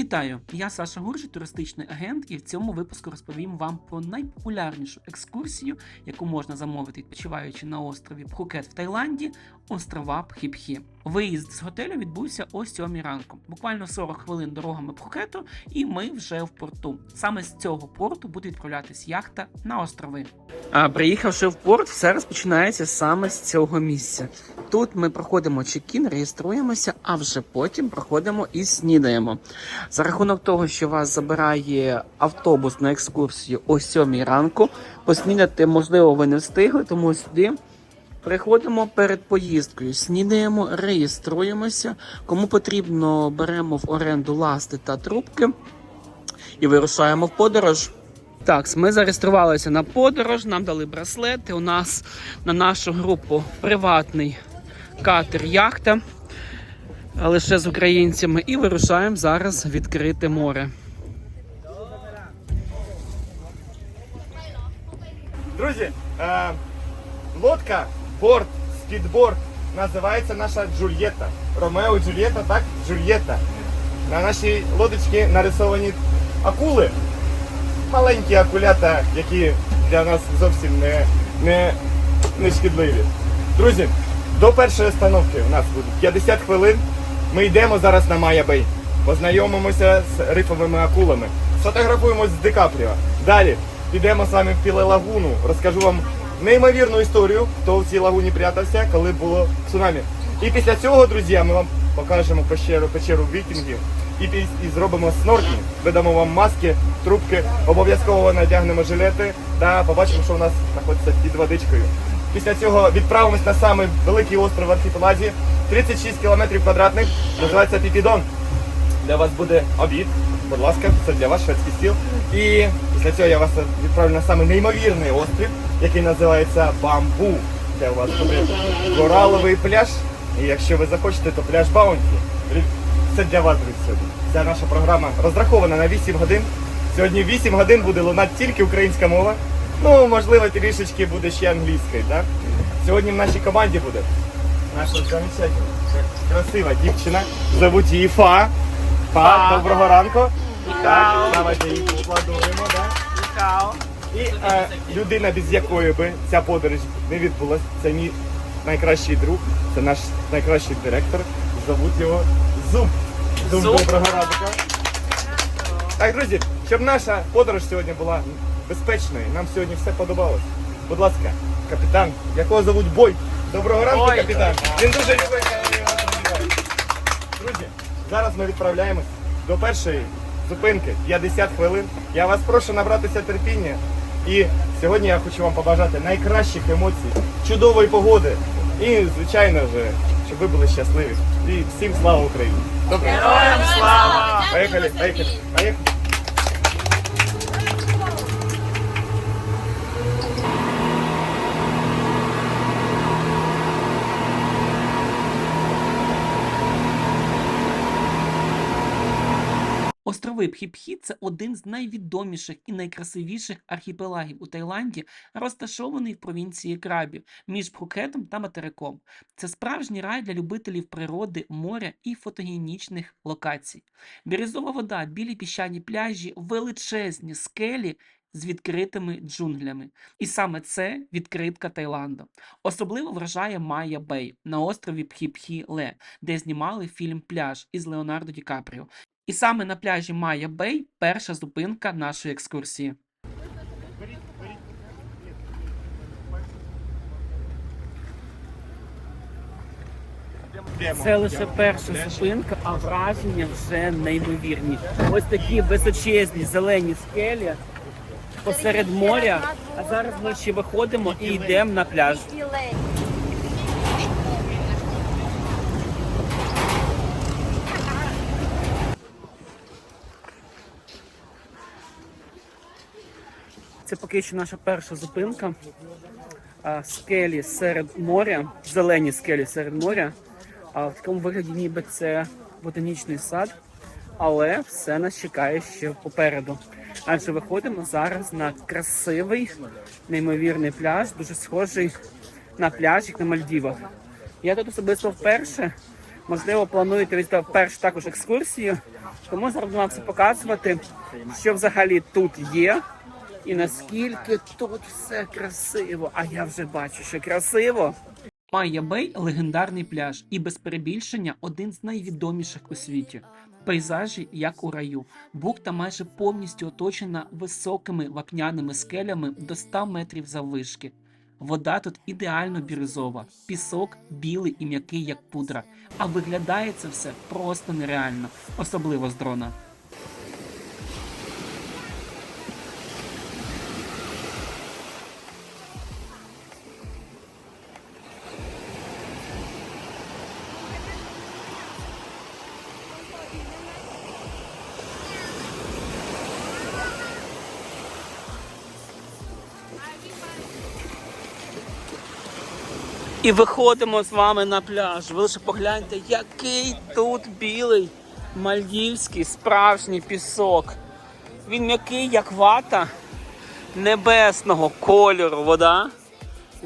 Вітаю! Я Саша Гуржий, туристичний агент, і в цьому випуску розповім вам про найпопулярнішу екскурсію, яку можна замовити, відпочиваючи на острові Пхукет в Таїланді, острова Пхіпхі. Виїзд з готелю відбувся о 7 ранку. Буквально 40 хвилин дорогами Пхукету, і ми вже в порту. Саме з цього порту буде відправлятись яхта на острови. А приїхавши в порт, все розпочинається саме з цього місця. Тут ми проходимо чекін, реєструємося, а вже потім проходимо і снідаємо. За рахунок того, що вас забирає автобус на екскурсію о 7 ранку, поснідати, можливо, ви не встигли, тому сюди приходимо перед поїздкою, снідаємо, реєструємося. Кому потрібно, беремо в оренду ласти та трубки і вирушаємо в подорож. Так, ми зареєструвалися на подорож, нам дали браслети. У нас на нашу групу приватний катер яхта лише з українцями, і вирушаємо зараз відкрите море. Друзі, е, лодка, борт, спідборд називається наша Джульєта. Ромео Джульєта, так? Джульєта. На нашій лодочці нарисовані акули. Маленькі акулята, які для нас зовсім не, не, не шкідливі. Друзі, до першої остановки у нас буде 50 хвилин. Ми йдемо зараз на Майя Бей. Познайомимося з рифовими акулами. Сфотографуємось з Ди. Далі підемо з вами в Піле Лагуну. Розкажу вам неймовірну історію, хто в цій лагуні прятався, коли було цунамі. І після цього, друзі, ми вам покажемо печеру, печеру вікінгів і, і зробимо сноркінг. Видамо вам маски, трубки, обов'язково надягнемо жилети та побачимо, що у нас знаходиться під водичкою. Після цього відправимось на самий великий остров в архіпелагі, 36 кілометрів квадратних, називається Піпідон. Для вас буде обід. Будь ласка, це для вас шведський стіл. І після цього я вас відправлю на самий неймовірний острів, який називається Бамбу. Це у вас буде кораловий пляж. І якщо ви захочете, то пляж Баунті. Це для вас, друзі, сьогодні. Ця наша програма розрахована на 8 годин. Сьогодні 8 годин буде лунати тільки українська мова. Ну, можливо, трішечки буде ще англійською. Так? Сьогодні в нашій команді буде наша замечательна, красива дівчина. Зовуть її Фа. Фа, доброго ранку. Так, давайте її покладуємо. Да? І е, людина, без якої би ця подорож не відбулася, це мій найкращий друг, це наш найкращий директор. Зовуть його Зуб. Зуб, Зуб. доброго ранку. Так, друзі, щоб наша подорож сьогодні була безпечною, нам сьогодні все подобалось. Будь ласка, капітан, якого зовуть Бой. Доброго ранку, Бой. капітан. Він дуже любить, коли його називають. Друзі, зараз ми відправляємось до першої зупинки 50 хвилин. Я вас прошу набратися терпіння. І сьогодні я хочу вам побажати найкращих емоцій, чудової погоди. І, звичайно ж, щоб ви були щасливі. І всім слава Україні! Добре. Героям слава! Поїхали, поїхали, поїхали. Острови Пхіпхі це один з найвідоміших і найкрасивіших архіпелагів у Таїланді, розташований в провінції Крабі між Пхукетом та материком. Це справжній рай для любителів природи, моря і фотогенічних локацій. Бірюзова вода, білі піщані пляжі, величезні скелі. З відкритими джунглями, і саме це відкритка Таїланду. Особливо вражає Майя Бей на острові Пхіпхі-Ле, де знімали фільм Пляж із Леонардо Ді Капріо. І саме на пляжі Майя Бей перша зупинка нашої екскурсії. Це лише перша зупинка, а враження вже неймовірні. Ось такі височезні зелені скелі посеред моря. А зараз ми ще виходимо і йдемо на пляж. Поки що наша перша зупинка. Скелі серед моря, зелені скелі серед моря. А в такому вигляді ніби це ботанічний сад, але все нас чекає ще попереду. Адже виходимо зараз на красивий, неймовірний пляж, дуже схожий на пляж, як на Мальдівах. Я тут особисто вперше, можливо, плануєте відвідати першу також екскурсію. Тому зараз буду вам все показувати, що взагалі тут є, і наскільки тут все красиво. А я вже бачу, що красиво. Майя Бей легендарний пляж і без перебільшення один з найвідоміших у світі. Пейзажі, як у раю. Бухта майже повністю оточена високими вапняними скелями до 100 метрів заввишки. Вода тут ідеально бірюзова, пісок білий і м'який, як пудра. А виглядає це все просто нереально, особливо з дрона. І виходимо з вами на пляж. Ви лише погляньте, який тут білий мальдівський справжній пісок. Він м'який, як вата небесного кольору вода.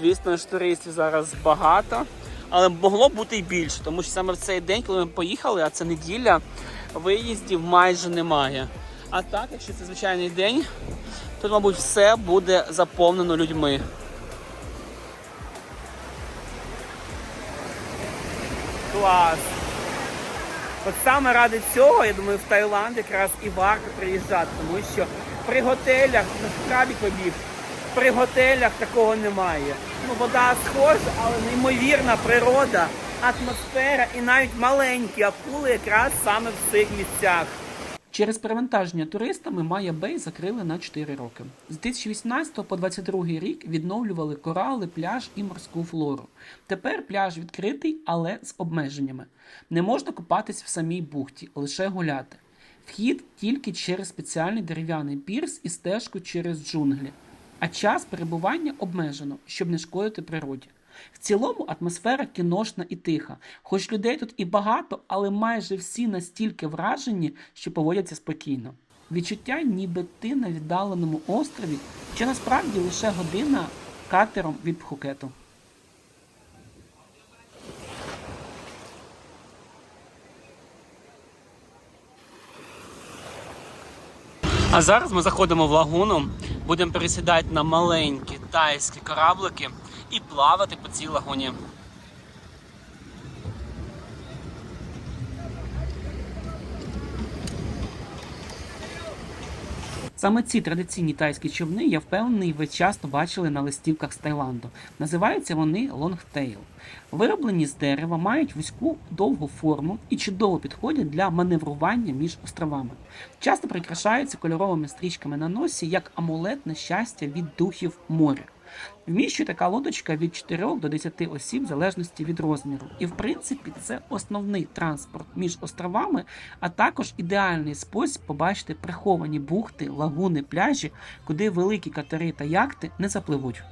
Звісно ж, туристів зараз багато, але могло бути і більше, тому що саме в цей день, коли ми поїхали, а це неділя, виїздів майже немає. А так, якщо це звичайний день, то, мабуть, все буде заповнено людьми. Клас. От саме ради цього, я думаю, в Таїланд якраз і варто приїжджати, тому що при готелях, ну, крабі побіг, при готелях такого немає. Ну, вода схожа, але неймовірна природа, атмосфера і навіть маленькі акули якраз саме в цих місцях. Через перевантаження туристами Майя Бей закрили на 4 роки. З 2018 по 2022 рік відновлювали корали, пляж і морську флору. Тепер пляж відкритий, але з обмеженнями. Не можна купатись в самій бухті, лише гуляти. Вхід тільки через спеціальний дерев'яний пірс і стежку через джунглі. А час перебування обмежено, щоб не шкодити природі. В цілому атмосфера кіношна і тиха. Хоч людей тут і багато, але майже всі настільки вражені, що поводяться спокійно. Відчуття, ніби ти на віддаленому острові, чи насправді лише година катером від Пхукету. А зараз ми заходимо в лагуну, будемо пересідати на маленькі тайські кораблики і плавати по цій лагуні. Саме ці традиційні тайські човни, я впевнений, ви часто бачили на листівках з Таїланду. Називаються вони лонгтейл. Вироблені з дерева, мають вузьку довгу форму і чудово підходять для маневрування між островами. Часто прикрашаються кольоровими стрічками на носі як амулет на щастя від духів моря. Вміщує така лодочка від 4 до 10 осіб в залежності від розміру. І в принципі це основний транспорт між островами, а також ідеальний спосіб побачити приховані бухти, лагуни, пляжі, куди великі катери та яхти не запливуть.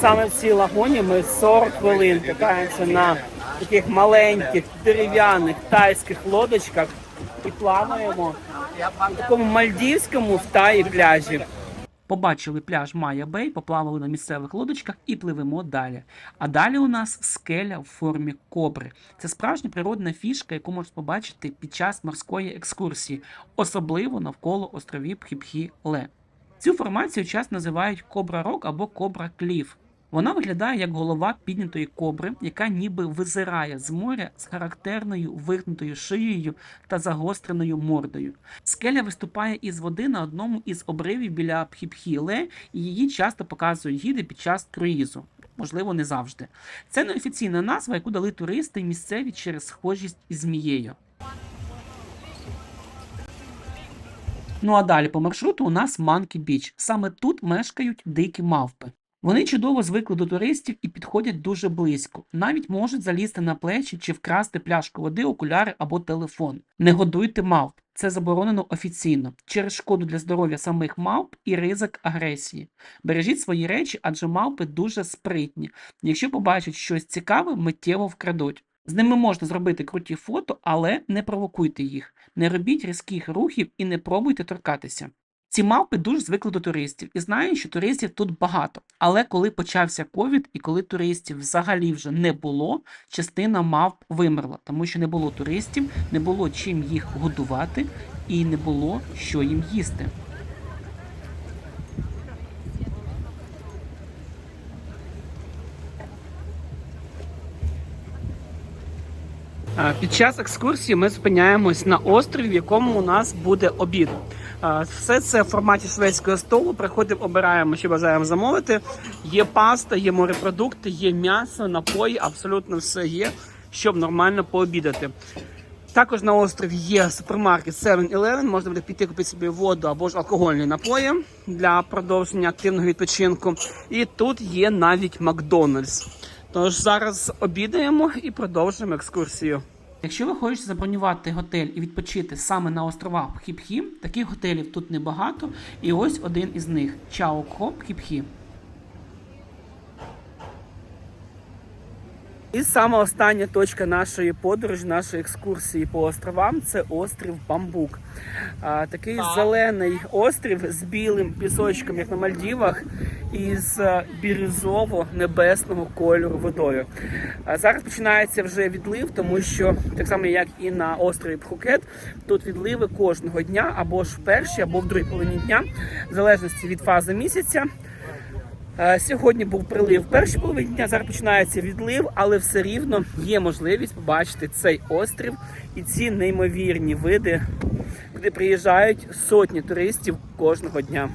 Саме в цій лагуні ми 40 хвилин катаємося на таких маленьких дерев'яних тайських лодочках і плаваємо в такому мальдівському в Таї пляжі. Побачили пляж Майя Бей, поплавали на місцевих лодочках і пливемо далі. А далі у нас скеля в формі кобри. Це справжня природна фішка, яку можна побачити під час морської екскурсії, особливо навколо островів Пхіпхі-Ле. Цю формацію часто називають Кобра Рок або Кобра Кліф. Вона виглядає як голова піднятої кобри, яка ніби визирає з моря з характерною вигнутою шиєю та загостреною мордою. Скеля виступає із води на одному із обривів біля Пхіпхіле, і її часто показують гіди під час круїзу. Можливо, не завжди. Це неофіційна назва, яку дали туристи місцеві через схожість із змією. Ну а далі по маршруту у нас Манкі Біч. Саме тут мешкають дикі мавпи. Вони чудово звикли до туристів і підходять дуже близько. Навіть можуть залізти на плечі чи вкрасти пляшку води, окуляри або телефон. Не годуйте мавп. Це заборонено офіційно через шкоду для здоров'я самих мавп і ризик агресії. Бережіть свої речі, адже мавпи дуже спритні. Якщо побачать щось цікаве, миттєво вкрадуть. З ними можна зробити круті фото, але не провокуйте їх. Не робіть різких рухів і не пробуйте торкатися. Ці мавпи дуже звикли до туристів і знають, що туристів тут багато. Але коли почався ковід і коли туристів взагалі вже не було, частина мавп вимерла, тому що не було туристів, не було чим їх годувати і не було що їм їсти. Під час екскурсії ми зупиняємось на острові, в якому у нас буде обід. Все це в форматі шведського столу. Приходимо, обираємо, що бажаємо замовити. Є паста, є морепродукти, є м'ясо, напої, абсолютно все є, щоб нормально пообідати. Також на острові є супермаркет 7-Eleven, можна буде піти купити собі воду або ж алкогольні напої для продовження активного відпочинку. І тут є навіть Макдональдс. Тож зараз обідаємо і продовжуємо екскурсію. Якщо ви хочете забронювати готель і відпочити саме на островах Пхіпхі, таких готелів тут небагато. І ось один із них Чао Кхо Пхіпхі. І саме остання точка нашої подорожі, нашої екскурсії по островам це острів Бамбук. Такий зелений острів з білим пісочком, як на Мальдівах, і з е, бірюзово-небесного кольору водою. Зараз починається вже відлив, тому що так само як і на острові Пхукет, тут відливи кожного дня або ж в першій, або в другій половині дня, в залежності від фази місяця. Е, Сьогодні був прилив в першій половині дня, зараз починається відлив, але все рівно є можливість побачити цей острів і ці неймовірні види, куди приїжджають сотні туристів кожного дня.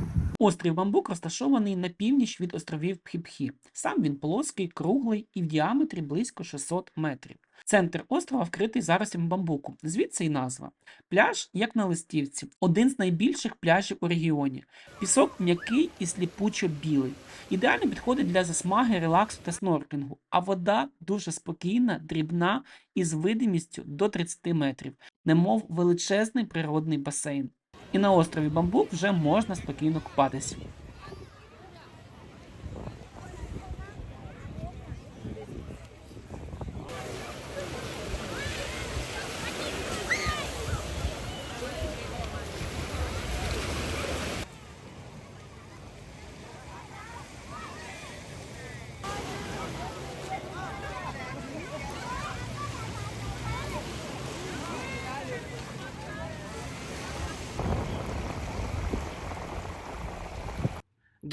Острів Бамбук розташований на північ від островів Пхіпхі. Сам він плоский, круглий і в діаметрі близько 600 метрів. Центр острова вкритий заростям бамбуку, звідси й назва. Пляж, як на листівці, один з найбільших пляжів у регіоні. Пісок м'який і сліпучо білий. Ідеально підходить для засмаги, релаксу та снорклінгу, а вода дуже спокійна, дрібна і з видимістю до 30 метрів, немов величезний природний басейн. І на острові Бамбук вже можна спокійно купатися.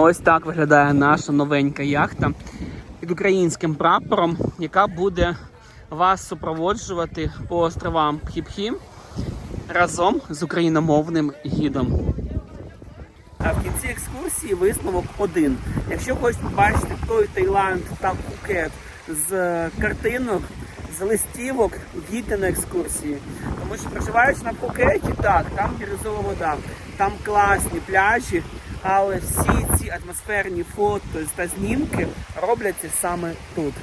Ось так виглядає наша новенька яхта під українським прапором, яка буде вас супроводжувати по островам Пхіпхі разом з україномовним гідом. А в кінці екскурсії висновок один. Якщо хочете побачити той Таїланд та Пхукет з картинок, з листівок, їдьте на екскурсії. Тому що проживаючи на Пхукеті, так, там бірюзова вода, там класні пляжі, але всі ці атмосферні фото та знімки робляться саме тут.